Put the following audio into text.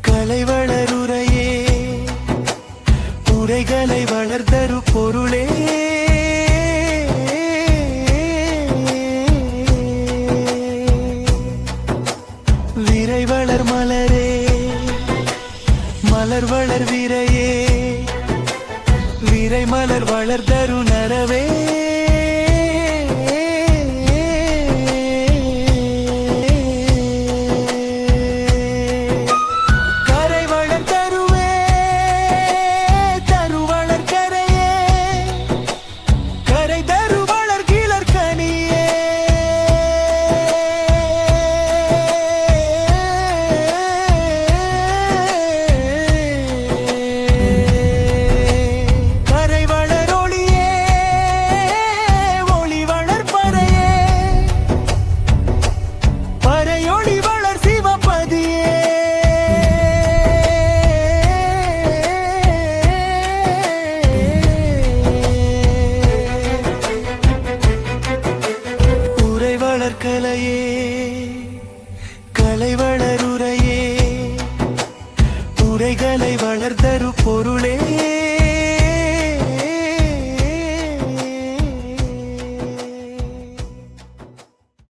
கலை வளருரையே உரைகளை வளர்தரு பொருளே. விரை வளர் மலரே மலர் வளர் விரையே. விரை மலர் வளர்தரு நரவே பறையொளி வளர் சிவபதியே உரை வளர் கலையே கலை வளர் உரையே உரைகளை வளர்தரு பொருள்